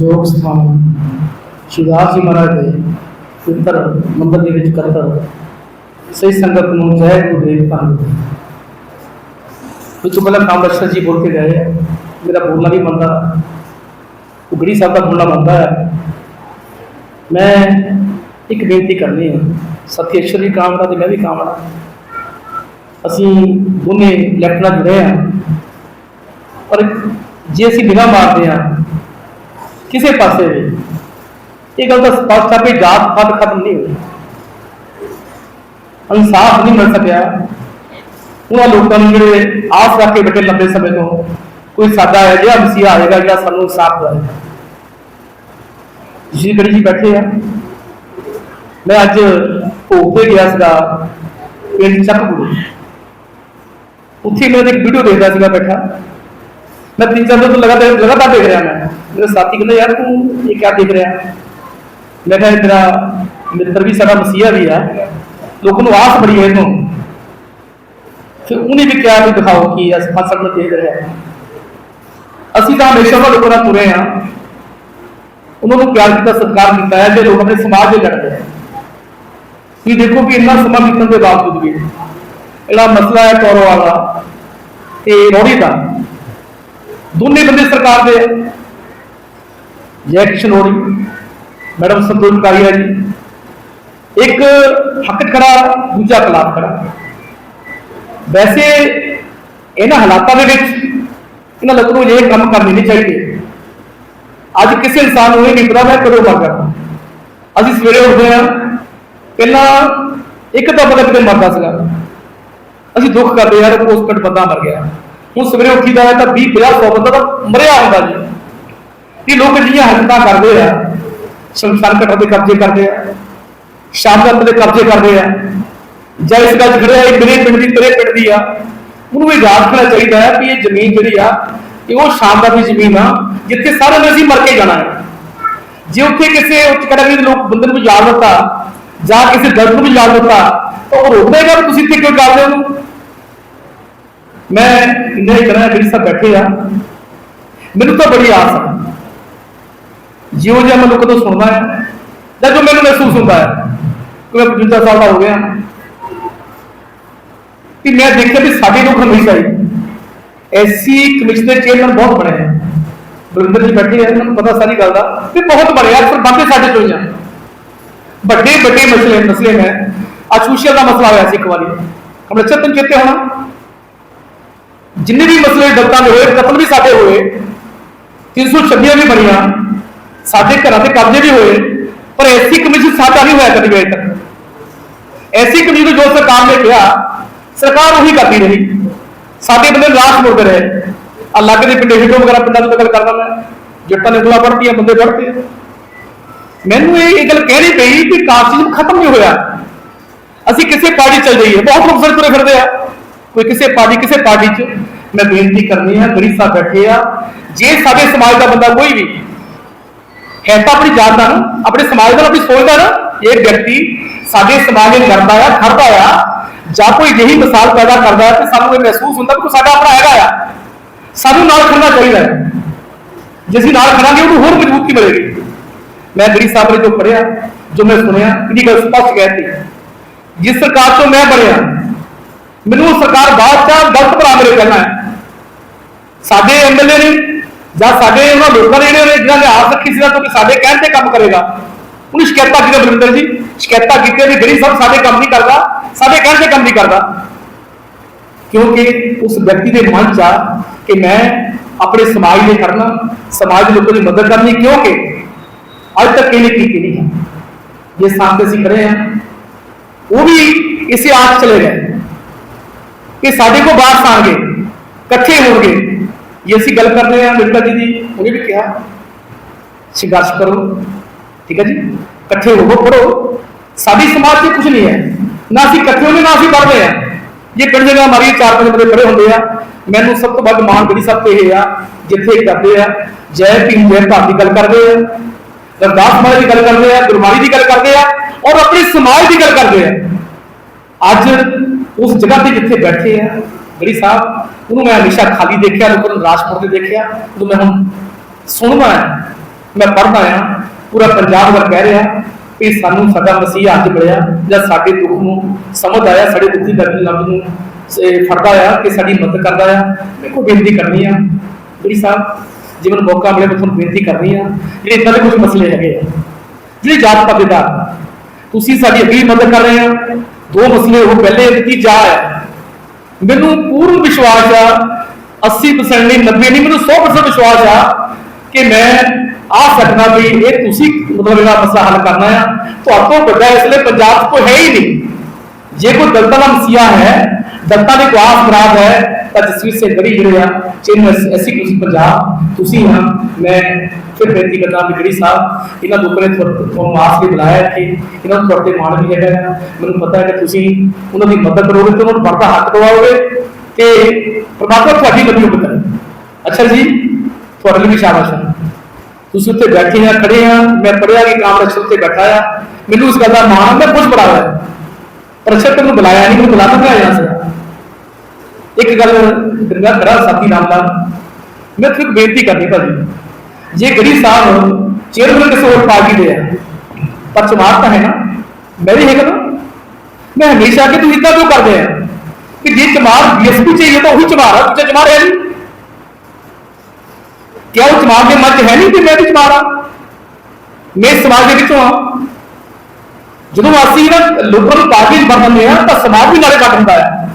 ਯੋਗ ਸਥਾਨ ਸ਼ਿਵਾਜ ਜੀ ਮਹਾਰਾਜ ਦੇ ਪਵਿੱਤਰ ਮੰਦਰ ਦੇ ਵਿੱਚ ਕਰਤਰ ਸਹੀ ਸੰਗਤ ਨੂੰ ਜੈ ਗੁਰਦੇਵ ਧੰਨ ਕੁਝ ਪਹਿਲਾਂ ਕਾਮਰਸ਼ਰ ਜੀ ਬੋਲ ਕੇ ਗਏ। ਮੇਰਾ ਬੋਲਣਾ ਨਹੀਂ ਬੰਦਾ ਉਗੜੀ ਸਾਹਿਬ ਦਾ ਬੋਲਣਾ ਬੰਦਾ ਹੈ। ਮੈਂ ਇੱਕ ਬੇਨਤੀ ਕਰਨੀ ਹੈ। ਸਤਿ ਅਸ਼ਰ ਵੀ ਕਾਮੜਾ ਤੇ ਮੈਂ ਵੀ ਕਾਮਰਾ ਅਸੀਂ ਦੋਨੇ ਲੈਫਟ ਨਾਲ ਜੁੜੇ ਆ ਪਰ ਜੇ ਅਸੀਂ ਨਿਗਾਹ ਮਾਰਦੇ ਆ ਕਿਸੇ ਪਾਸੇ ਵੀ, ਇਹ ਗੱਲ ਤਾਂ ਸਪਸ਼ਟ ਹੈ ਕਿ ਜਾਤ ਪਾਤ ਖਤਮ ਨਹੀਂ ਹੋਈ। ਇਨਸਾਫ ਨਹੀਂ ਮਿਲ ਸਕਿਆ। ਉਹਨਾਂ ਲੋਕਾਂ ਨੂੰ ਜਿਹੜੇ ਆਸ ਰੱਖ ਕੇ ਬੈਠੇ ਲੰਬੇ ਸਮੇਂ ਤੋਂ, ਕੋਈ ਸਾਡਾ ਹੈ ਜਿਹੜਾ ਮਸੀਹਾ ਆਏਗਾ ਜਿਹੜਾ ਸਾਨੂੰ ਇਨਸਾਫ ਦਵਾਏਗਾ ਜੀ ਗੜੀ ਜੀ ਬੈਠੇ ਆ। ਮੈਂ ਅੱਜ ਭੋਗ ਤੇ ਗਿਆ ਸੀਗਾ, ਪਿੰਡ ਚੱਕਪੁਰ ਉੱਥੇ ਮੈਂ ਇੱਕ ਵੀਡੀਓ ਦੇਖਦਾ ਸੀਗਾ ਬੈਠਾ। ਮੈਂ ਤਿੰਨ ਚਾਰ ਦਿਨ ਤੋਂ ਲਗਾਤਾਰ ਲਗਾਤਾਰ ਦੇਖ ਰਿਹਾ ਮੈਂ। ਮੇਰੇ ਸਾਥੀ ਕਹਿੰਦੇ, ਯਾਰ ਤੂੰ ਇਹ ਕਿਆ ਦੇਖ ਰਿਹਾ? ਮੈਂ ਕਿਹਾ, ਇਹ ਤੇਰਾ ਮਿੱਤਰ ਵੀ ਸਾਡਾ ਮਸੀਹਾ ਵੀ ਆ। ਲੋਕਾਂ ਨੂੰ ਆਸ ਬੜੀ ਹੈ ਇਹਨੂੰ। ਫਿਰ ਉਹਨੇ ਵੀ ਕਿਹਾ ਵੀ ਦਿਖਾਓ ਕਿ ਅਸ ਫਸਲ ਨੂੰ ਦੇਖ ਰਿਹਾ ਅਸੀਂ ਤਾਂ ਹਮੇਸ਼ਾ ਉਹਨਾਂ ਲੋਕਾਂ ਨਾਲ ਤੁਰੇ ਆ ਉਹਨਾਂ ਨੂੰ ਪਿਆਰ ਕੀਤਾ, ਸਤਿਕਾਰ ਕੀਤਾ ਹੈ, ਜੇ ਲੋਕ ਆਪਣੇ ਸਮਾਜ ਦੇ ਲੜਦੇ ਆ ਵੀ ਦੇਖੋ ਕਿ ਇੰਨਾ ਸਮਾਂ ਬੀਤਣ ਦੇ ਬਾਵਜੂਦ ਵੀ, ਜਿਹੜਾ ਮਸਲਾ ਹੈ ਟੋਰੋ ਵਾਲਾ ਤੇ ਰੋੜੀ ਦਾ ਦੋਨੇ ਬੰਦੇ ਸਰਕਾਰ ਦੇ ਆ। ਜੈ ਕਿਸ਼ਨ ਰੋੜੀ ਮੈਡਮ ਸੰਤੋਸ਼ ਕਾਰੀਆ ਜੀ। ਇੱਕ ਹੱਕ ਖੜਾ, ਦੂਜਾ ਖਿਲਾਫ ਖੜਾ। ਵੈਸੇ ਇਹਨਾਂ ਹਾਲਾਤਾਂ ਦੇ ਵਿੱਚ ਇਹਨਾਂ ਲੋਕਾਂ ਨੂੰ ਇਹ ਕੰਮ ਕਰਨੇ ਨਹੀਂ ਚਾਹੀਦੇ। ਅੱਜ ਕਿਸੇ ਇਨਸਾਨ ਨੂੰ ਇਹ ਨਹੀਂ ਪਤਾ ਮੈਂ ਕਦੋਂ ਮਰ ਜਾਣਾ ਅਸੀਂ ਸਵੇਰੇ ਉੱਠਦੇ ਹਾਂ, ਪਹਿਲਾਂ ਇੱਕ ਤਾਂ ਬੰਦਾ ਕਿਤੇ ਮਰਦਾ ਸੀਗਾ। ਅਸੀਂ ਦੁੱਖ ਕਰਦੇ ਯਾਰ ਪੋਸਟਪੇਡ ਬੰਦਾ ਮਰ ਗਿਆ। ਹੁਣ ਸਵੇਰੇ ਉੱਠੀਦਾ ਹੈ ਤਾਂ 20 50 100 ਬੰਦਾ ਤਾਂ ਮਰਿਆ ਹੁੰਦਾ ਜੀ। ਇਹ ਲੋਕ ਜਿਹੜੀਆਂ ਹਰਕਤਾਂ ਕਰਦੇ ਆ। ਸ਼ਮਸ਼ਾਨ ਘਾਟਾਂ ਦੇ ਕਬਜ਼ੇ ਕਰਦੇ ਆ। ਸ਼ਾਮ ਦੇ ਕਬਜ਼ੇ ਕਰਦੇ ਆ। ਜਾਂ ਇਸ ਗੱਲ 'ਚ ਇਹ ਮੇਰੇ ਪਿੰਡ ਦੀ, ਤੇਰੇ ਪਿੰਡ ਦੀ ਆ। ਉਹਨੂੰ ਵੀ ਯਾਦ ਰੱਖਣਾ ਚਾਹੀਦਾ ਹੈ ਕਿ ਇਹ ਜ਼ਮੀਨ ਜਿਹੜੀ ਆ, ਇਹ ਉਹ ਸ਼ਾਮ ਦੀ ਜ਼ਮੀਨ ਆ, ਜਿੱਥੇ ਸਾਰੇ ਨੇ ਅਸੀਂ ਮਰ ਕੇ ਜਾਣਾ ਹੈ। ਜੇ ਉੱਥੇ ਕਿਸੇ ਉੱਚ ਕੈਟਾਗਰੀ ਦੇ ਲੋਕ ਬੰਦੇ ਨੂੰ ਯਾਦ ਦਿੱਤਾ, ਜਾਂ ਕਿਸੇ ਦਰਦ ਨੂੰ ਵੀ ਯਾਦ ਦਿੱਤਾ, ਤਾਂ ਉਹ ਰੋਕ ਦੇਗਾ ਵੀ ਤੁਸੀਂ ਇੱਥੇ ਕਿਉਂ ਕਰਦੇ ਹੋ? ਉਹਨੂੰ ਮੈਂ ਇੰਨਾ ਕਰਾਂ, ਜਿਹੜੀ ਸਭ ਬੈਠੇ ਆ। ਮੈਨੂੰ ਤਾਂ ਬੜੀ ਆਸ ਹੈ ਜਿਉਂ ਜਿਹਾ ਮੈਂ ਲੋਕਾਂ ਤੋਂ ਸੁਣਦਾ ਹੈ, ਜਾਂ ਜੋ ਮੈਨੂੰ ਮਹਿਸੂਸ ਹੁੰਦਾ ਹੈ, ਕਿ ਮੈਂ 55 ਸਾਲ ਦਾ ਹੋ ਗਿਆ। ਕਿ ਮੈਂ ਦੇਖਿਆ ਵੀ ਸਾਡੇ ਲੋਕ ਹਮੇਸ਼ਾ ਹੀ ਐਸੀ ਕਮਿਸ਼ਨ ਦੇ ਚੇਅਰਮੈਨ ਬਹੁਤ ਬਣੇ ਹੈ ਬਲਵਿੰਦਰ ਜੀ ਬੈਠੇ ਆ, ਇਹਨਾਂ ਨੂੰ ਪਤਾ ਸਾਰੀ ਗੱਲ ਦਾ, ਵੀ ਬਹੁਤ ਬੜੇ ਆ, ਪਰ ਬਾਕੀ ਸਾਡੇ ਤੋਂ ਹੀ ਆ। ਵੱਡੇ ਵੱਡੇ ਮਸਲੇ ਮਸਲੇ ਨੇ ਅਸੋਸੀਏਸ਼ਨ ਦਾ ਮਸਲਾ ਹੋਇਆ ਸੀ ਇੱਕ ਵਾਰੀ। ਹਮਲੇ ਚੇਤਨ ਚੇਤੇ ਹੋਣਾ। ਜਿੰਨੇ ਵੀ ਮਸਲੇ ਦਲਤਾਂ ਦੇ ਹੋਏ, ਕਤਲ ਵੀ ਸਾਡੇ ਹੋਏ 326 ਵੀ ਬਣੀਆਂ ਸਾਡੇ ਘਰਾਂ ਤੇ ਕਬਜ਼ੇ ਵੀ ਹੋਏ, ਪਰ ਐਸੀ ਕਮਿਸ਼ਨ ਸਾਡਾ ਨਹੀਂ ਹੋਇਆ ਕਦੀ ਵੇਟ ਐਸੀ ਕਮਿਸ਼ਨ ਜੋ ਸਰਕਾਰ ਨੇ ਕਿਹਾ, ਸਰਕਾਰ ਉਹੀ ਕਰਦੀ ਰਹੀ। ਸਾਡੇ ਬੰਦੇ ਲਾਸ਼ ਮੁਰਦੇ ਰਹੇ। ਅਲੱਗ ਦੇ ਪਿੰਡੇ ਹਿੱਟੋ ਵਗੈਰਾ ਪਿੰਡਾਂ ਤੋਂ ਗੱਲ ਕਰਦਾ ਮੈਂ। ਜੱਟਾਂ ਨੇ ਗੁਲਾ ਪੜਤੀਆਂ ਬੰਦੇ ਪੜਤੇ ਮੈਨੂੰ ਇਹ ਇਹ ਗੱਲ ਕਹਿਣੀ ਪਈ ਕਿ ਕਾਸਟਿਜ਼ਮ ਖਤਮ ਨਹੀਂ ਹੋਇਆ। ਅਸੀਂ ਕਿਸੇ ਪਾਰਟੀ ਚੱਲ ਜਾਈਏ। ਬਹੁਤ ਲੋਕ ਫਿਰ ਤੁਰੇ ਫਿਰਦੇ ਆ। ਕੋਈ ਕਿਸੇ ਪਾਰਟੀ ਕਿਸੇ ਪਾਰਟੀ 'ਚ। ਮੈਂ ਬੇਨਤੀ ਕਰਨੀ ਹੈ ਗਰੀਬ ਸਾਹਿਬ ਬੈਠੇ ਆ। ਜੇ ਸਾਡੇ ਸਮਾਜ ਦਾ ਬੰਦਾ ਕੋਈ ਵੀ ਹੈ ਤਾਂ ਆਪਣੀ ਜਾਤ ਦਾ ਨਾ, ਆਪਣੇ ਸਮਾਜ ਦਾ ਆਪਣੀ ਸੋਚ ਦਾ ਨਾ, ਇਹ ਵਿਅਕਤੀ ਸਾਡੇ ਸਮਾਜ ਨੂੰ ਕਰਦਾ ਆ, ਖੜਦਾ ਆ, ਜਾਂ ਕੋਈ ਜਿਹੀ ਮਿਸਾਲ ਪੈਦਾ ਕਰਦਾ ਹੈ ਤੇ ਸਾਨੂੰ ਇਹ ਮਹਿਸੂਸ ਹੁੰਦਾ ਕਿ ਕੋਈ ਸਾਡਾ ਆਪਣਾ ਹੈਗਾ ਆ। ਸਾਨੂੰ ਨਾਲ ਖੜਨਾ ਚਾਹੀਦਾ ਹੈ। ਜੇ ਅਸੀਂ ਨਾਲ ਖੜਾਂਗੇ, ਉਹਨੂੰ ਹੋਰ ਮਜ਼ਬੂਤੀ ਮਿਲੇਗੀ। ਮੈਂ ਗਰੀ ਸਾਹਿਬ ਨੇ ਜੋ ਪੜਿਆ ਜੋ ਮੈਂ ਸੁਣਿਆ, ਇਹਦੀ ਗੱਲ ਸਪਸ਼ਟ ਕਹਿਤੀ। ਜਿਸ ਸਰਕਾਰ ਤੋਂ ਮੈਂ ਬਣਿਆ ਮੈਨੂੰ ਉਹ ਸਰਕਾਰ ਬਾਅਦ ਚ ਗਲਤ ਭਰਾ ਮੇਰੇ ਕਹਿਣਾ ਹੈ। ਸਾਡੇ ਐਮਐਲਏ ਨੇ ਜਾਂ ਸਾਡੇ ਉਹਨਾਂ ਲੋਕਾਂ ਨੇ ਜਿਹੜੇ ਜਿਹਨਾਂ ਨੇ ਆਸ ਰੱਖੀ ਸੀ ਨਾ ਕਿ ਸਾਡੇ ਕਹਿਣ ਤੇ ਕੰਮ ਕਰੇਗਾ। ਉਹਨੂੰ ਸ਼ਿਕਾਇਤਾਂ ਕੀਤੀਆਂ ਬਲਿੰਦਰ ਜੀ, ਸ਼ਿਕਾਇਤਾਂ ਕੀਤੀਆਂ ਵੀ ਗਰੀ ਸਾਹਿਬ ਸਾਡੇ ਕੰਮ ਨਹੀਂ ਕਰਦਾ, ਸਾਡੇ ਕਹਿਣ ਤੇ ਕੰਮ ਨਹੀਂ ਕਰਦਾ। ਕਿਉਂਕਿ ਉਸ ਵਿਅਕਤੀ ਦੇ ਮਨ ਚ ਆ ਕਿ ਮੈਂ ਆਪਣੇ ਸਮਾਜ ਲਈ ਕਰਨਾ ਸਮਾਜ ਦੇ ਲੋਕਾਂ ਦੀ ਮਦਦ ਕਰਨੀ, ਕਿਉਂਕਿ ਅੱਜ ਤੱਕ ਇਹਨੇ ਕੀਤੀ ਨਹੀਂ ਹੈ ਜੇ ਸਾਹਮਣੇ ਅਸੀਂ ਖੜੇ ਆ ਉਹ ਵੀ ਇਸੇ ਆਸ ਚਲੇ ਗਏ। ਕਿ ਸਾਡੇ ਕੋਲ ਬਾਹਰ ਆਣਗੇ ਇਕੱਠੇ ਹੋਣਗੇ ਜੇ ਅਸੀਂ ਗੱਲ ਕਰਦੇ ਹਾਂ ਮਿਰਜ਼ਾ ਜੀ ਦੀ ਉਹਨੇ ਵੀ ਕਿਹਾ ਸੰਘਰਸ਼ ਕਰੋ ਠੀਕ ਹੈ ਜੀ ਇਕੱਠੇ ਹੋਵੋ ਪੜੋ ਸਾਡੀ ਸਮਾਜ 'ਚ ਕੁਝ ਨਹੀਂ ਹੈ ਨਾ ਅਸੀਂ ਇਕੱਠੇ ਹੁੰਦੇ ਨਾ ਅਸੀਂ ਪੜ੍ਹਦੇ ਆ ਜੇ ਪਿੰਡ ਜਗ੍ਹਾ ਮਾਰੀ ਚਾਰ ਪੰਜ ਬੰਦੇ ਖੜੇ ਹੁੰਦੇ ਆ ਮੈਨੂੰ ਸਭ ਤੋਂ ਵੱਧ ਮਾਣ ਜਿਹੜੀ ਸਭ ਤੇ ਇਹ ਆ ਜਿੱਥੇ ਇਹ ਕਰਦੇ ਆ ਜੈ ਭੀਮ ਜੈ ਭਾਰਤ ਦੀ ਗੱਲ ਕਰਦੇ ਆ ਰਵਦਾਸ ਮਹਾਰਾਜ ਦੀ ਗੱਲ ਕਰਦੇ ਆ ਗੁਰਬਾਣੀ ਦੀ ਗੱਲ ਕਰਦੇ ਆ ਔਰ ਆਪਣੇ ਸਮਾਜ ਦੀ ਗੱਲ ਕਰਦੇ ਆ ਅੱਜ ਉਸ ਜਗ੍ਹਾ ਤੇ ਜਿੱਥੇ ਬੈਠੇ ਆ, ਗੜੀ ਸਾਹਿਬ, ਉਹਨੂੰ ਮੈਂ ਹਮੇਸ਼ਾ ਖਾਲੀ ਦੇਖਿਆ, ਲੋਕਾਂ ਨੂੰ ਨਿਰਾਸ਼ ਮੁੜਦੇ ਦੇਖਿਆ ਉਹ ਮੈਂ ਹੁਣ ਸੁਣਦਾ ਆ, ਮੈਂ ਪੜ੍ਹਦਾ ਹਾਂ ਪੂਰਾ ਪੰਜਾਬ ਵਰ ਕਹਿ ਰਿਹਾ ਕਿ ਸਾਨੂੰ ਸਾਡਾ ਮਸੀਹ ਅੱਜ ਮਿਲਿਆ, ਜਾਂ ਸਾਡੇ ਦੁੱਖ ਨੂੰ ਸਮਝ ਆਇਆ, ਸਾਡੇ ਦੁੱਖੀ ਦਰਦ ਲੱਭ ਨੂੰ ਫੜਦਾ ਆ, ਕਿ ਸਾਡੀ ਮਦਦ ਕਰਦਾ ਆ, ਮੇਰੇ ਕੋਈ ਬੇਨਤੀ ਕਰਨੀ ਆ, ਗੜੀ ਸਾਹਿਬ, ਜਿਵੇਂ ਮੌਕਾ ਮਿਲੇ ਮੈਂ ਤੁਹਾਨੂੰ ਬੇਨਤੀ ਕਰਨੀ ਆ, ਜਿਹੜੇ ਇਦਾਂ ਦੇ ਕੁਝ ਮਸਲੇ ਹੈਗੇ ਆ, ਜਿਹੜੇ ਜਾਤ ਪਾਤ ਦਾ ਤੁਸੀਂ ਸਾਡੀ ਅਗਲੀ ਮਦਦ ਕਰ ਰਹੇ ਆ ਦੋ ਮਸਲੇ ਉਹ ਪਹਿਲੇ ਤੇ ਤੀਜਾ ਹੈ ਮੈਨੂੰ ਪੂਰਨ ਵਿਸ਼ਵਾਸ ਆ 80% ਨਹੀਂ 90 ਨਹੀਂ, ਮੈਨੂੰ 100% ਵਿਸ਼ਵਾਸ ਆ ਕਿ ਮੈਂ ਆ ਸਕਦਾ ਵੀ ਇਹ ਤੁਸੀਂ ਮਤਲਬ ਇਹਦਾ ਮਸਲਾ ਹੱਲ ਕਰਨਾ ਆ। ਤੁਹਾਡੇ ਤੋਂ ਵੱਡਾ ਇਸ ਲਈ ਪੰਜਾਬ 'ਚ ਕੋਈ ਹੈ ਹੀ ਨਹੀਂ। ਜੇ ਕੋਈ ਦਲਤਾਂ ਦਾ ਮਸੀਹਾ ਹੈ ਦਲਤਾਂ ਦੇ ਕੁਆਸ ਖਰਾਬ ਹੈ ਤਾਂ ਜਸਵੀਰ ਸਿੰਘ ਗੜੀ ਜਿਹੜੇ ਆ ਚਿੰਨ ਐਸੀ ਤੁਸੀਂ ਪੰਜਾਬ ਤੁਸੀਂ ਹਾਂ ਮੈਂ ਫਿਰ ਬੇਨਤੀ ਕਰਦਾ ਵੀ ਗੜੀ ਸਾਹਿਬ ਇਹਨਾਂ ਲੋਕਾਂ ਨੇ ਤੁਹਾਨੂੰ ਤੁਹਾਨੂੰ ਮਾਸ ਕੇ ਬੁਲਾਇਆ ਇੱਥੇ ਇਹਨਾਂ ਨੂੰ ਤੁਹਾਡੇ ਮਾਣ ਵੀ ਹੈਗਾ ਆ। ਮੈਨੂੰ ਪਤਾ ਹੈ ਕਿ ਤੁਸੀਂ ਉਹਨਾਂ ਦੀ ਮਦਦ ਕਰੋਗੇ ਤੇ ਉਹਨਾਂ ਨੂੰ ਬਣਦਾ ਹੱਕ ਦਿਵਾਓਗੇ ਤੇ ਪ੍ਰਮਾਤਮਾ ਤੁਹਾਡੀ ਮਦਦ ਕਰੇ ਅੱਛਾ ਜੀ ਤੁਹਾਡੇ ਲਈ ਵੀ ਸ਼ਾਬਾਸ਼ ਹੈ ਤੁਸੀਂ ਉੱਥੇ ਬੈਠੇ ਆ ਖੜੇ ਆ ਮੈਂ ਪੜਿਆ ਕਿ ਕਾਮਰੇਸ਼ ਉੱਤੇ ਬੈਠਾ ਆ ਮੈਨੂੰ ਉਸ ਗੱਲ ਦਾ ਮਾਣ ਆ, ਮੈਂ ਖੁਸ਼ ਬੜਾ ਹੋਇਆ ਪਰ ਅੱਛਾ ਤੈਨੂੰ ਬੁਲਾਇਆ ਨਹੀਂ ਮੈਨੂੰ ਬੁਲਾਣਾ ਪਿਆ ਯਹਾਂ ਸੇ ਇੱਕ ਗੱਲ ਦਰਗਾ ਖੜਾ ਸਾਥੀ ਨਾਮ ਦਾ ਮੈਂ ਤੁਹਾਨੂੰ ਇੱਕ ਬੇਨਤੀ ਕਰਨੀ ਭਾਜੀ ਜੇ ਗੜੀ ਸਾਹਿਬ ਚੇਅਰਮੈਨ ਕਿਸੇ ਹੋਰ ਪਾਰਟੀ ਦੇ ਆ ਪਰ ਚਮਾਰ ਤਾਂ ਹੈ ਨਾ ਮੈਂ ਵੀ ਹੈਗਾ ਨਾ ਮੈਂ ਹਮੇਸ਼ਾ ਕਿ ਤੂੰ ਇਦਾਂ ਕਿਉਂ ਕਰਦੇ ਆ? ਕਿ ਜੇ ਚਮਾਰ ਬੀਐਸਪੀ ਚਾਹੀਏ ਤਾਂ ਉਹੀ ਚਮਾਰ ਆ ਦੂਜਾ ਚਮਾਰ ਹੈ ਨਹੀਂ ਕਿਆ ਉਹ ਚਮਾਰ ਦੇ ਮਨ 'ਚ ਹੈ ਨਹੀਂ ਕਿ ਮੈਂ ਵੀ ਚਮਾਰ ਆ ਮੈਂ ਇਸ ਸਮਾਜ ਦੇ ਵਿੱਚੋਂ ਆ ਜਦੋਂ ਅਸੀਂ ਨਾ ਲੋਕਾਂ ਪਾਰਟੀ 'ਚ ਵਰਤਦੇ ਆ ਤਾਂ ਸਮਾਜ ਵੀ ਨਾਲੇ ਕੱਟ ਹੁੰਦਾ ਆ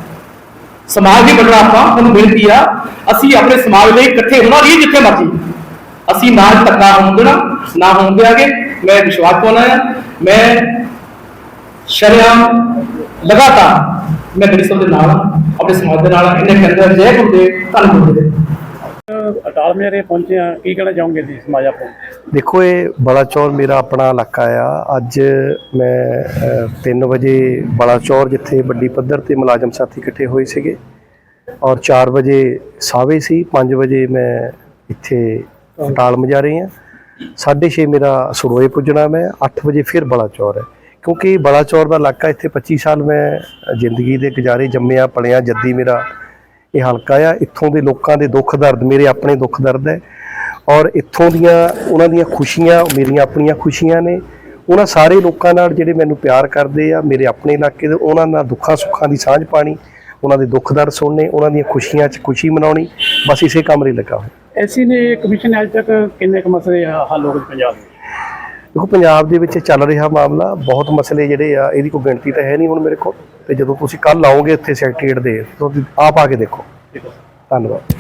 ਸਮਾਜ ਦੀ ਬਦਲਾ ਆਪਾਂ ਤੁਹਾਨੂੰ ਬੇਨਤੀ ਆ। ਅਸੀਂ ਆਪਣੇ ਸਮਾਜ ਲਈ ਇਕੱਠੇ ਹੋਣਾ ਨਹੀਂ ਜਿੱਥੇ ਮਰਜ਼ੀ। ਅਸੀਂ ਨਾ ਧੱਕਾ ਹੋਣ ਦੇਣਾ ਨਾ ਹੋਣ ਦੇਾਂਗੇ ਮੈਂ ਵਿਸ਼ਵਾਸ ਪਾਉਣਾ ਆ। ਮੈਂ ਸ਼ਰਿਆਮ ਲਗਾਤਾਰ ਮੈਂ ਗੜੀ ਦੇ ਨਾਲ ਹਾਂ, ਆਪਣੇ ਸਮਾਜ ਦੇ ਨਾਲ ਹਾਂ। ਇਹਨੇ ਕਹਿੰਦੇ ਜੈ ਗੁਰਦੇਵ ਧੰਨ ਗੁਰਦੇਵ ਅਟਾਲ ਮੇਰੇ ਪਹੁੰਚੇ ਆ, ਕੀ ਕਹਿਣਾ ਚਾਹੋਗੇ ਤੁਸੀਂ ਸਮਾਜ ਆਪੋ ਦੇਖੋ, ਇਹ ਬਲਾਚੌਰ ਮੇਰਾ ਆਪਣਾ ਇਲਾਕਾ ਆ। ਅੱਜ ਮੈਂ 3 ਵਜੇ ਬਲਾਚੌਰ ਜਿੱਥੇ ਵੱਡੀ ਪੱਧਰ ਤੇ ਮੁਲਾਜ਼ਮ ਸਾਥੀ ਇਕੱਠੇ ਹੋਏ ਸੀਗੇ ਔਰ 4 ਵਜੇ ਸਾਵੇ ਸੀ 5 ਵਜੇ ਮੈਂ ਇੱਥੇ ਅਟਾਲ ਮਜਾ ਰਹੇ ਆ 6:30 ਮੇਰਾ ਸਰੋਏ ਪੁੱਜਣਾ ਮੈਂ 8 ਵਜੇ ਫਿਰ ਬਲਾਚੌਰ ਹੈ। ਕਿਉਂਕਿ ਬਲਾਚੌਰ ਦਾ ਇਲਾਕਾ ਇੱਥੇ 25 ਸਾਲ ਮੈਂ ਜ਼ਿੰਦਗੀ ਦੇ ਗੁਜ਼ਾਰੇ ਜੰਮਿਆ ਪਲਿਆ ਜੱਦੀ ਮੇਰਾ ਇਹ ਹਲਕਾ ਆ, ਇੱਥੋਂ ਦੇ ਲੋਕਾਂ ਦੇ ਦੁੱਖ ਦਰਦ, ਮੇਰੇ ਆਪਣੇ ਦੁੱਖ ਦਰਦ ਹੈ। ਔਰ ਇੱਥੋਂ ਦੀਆਂ, ਉਹਨਾਂ ਦੀਆਂ ਖੁਸ਼ੀਆਂ, ਮੇਰੀਆਂ ਆਪਣੀਆਂ ਖੁਸ਼ੀਆਂ ਨੇ। ਉਹਨਾਂ ਸਾਰੇ ਲੋਕਾਂ ਨਾਲ ਜਿਹੜੇ ਮੈਨੂੰ ਪਿਆਰ ਕਰਦੇ ਆ, ਮੇਰੇ ਆਪਣੇ ਇਲਾਕੇ ਦੇ, ਉਹਨਾਂ ਨਾਲ ਦੁੱਖਾਂ ਸੁੱਖਾਂ ਦੀ ਸਾਂਝ ਪਾਣੀ, ਉਹਨਾਂ ਦੇ ਦੁੱਖ ਦਰਦ ਸੁਣਨੇ, ਉਹਨਾਂ ਦੀਆਂ ਖੁਸ਼ੀਆਂ 'ਚ ਖੁਸ਼ੀ ਮਨਾਉਣੀ, ਬਸ ਇਸੇ ਕੰਮ ਲਈ ਲੱਗਾ ਹੋਇਆ। ਐਸੀ ਨੇ ਕਮਿਸ਼ਨ ਅੱਜ ਤੱਕ ਕਿੰਨੇ ਕੁ ਮਸਲੇ ਆ ਹੱਲ ਹੋ ਗਏ ਪੰਜਾਬ ਦੇ ਦੇਖੋ, ਪੰਜਾਬ ਦੇ ਵਿੱਚ ਚੱਲ ਰਿਹਾ ਮਾਮਲਾ, ਬਹੁਤ ਮਸਲੇ ਜਿਹੜੇ ਆ, ਇਹਦੀ ਕੋਈ ਗਿਣਤੀ ਤਾਂ ਹੈ ਨਹੀਂ ਹੁਣ ਮੇਰੇ ਕੋਲ। ਤੇ ਜਦੋਂ ਤੁਸੀਂ ਕੱਲ ਆਓਗੇ ਇੱਥੇ ਸੈਕਟਰੀਏਟ ਦੇ ਤੁਸੀਂ ਆਪ ਆ ਕੇ ਦੇਖੋ ਦੇਖੋ। ਧੰਨਵਾਦ।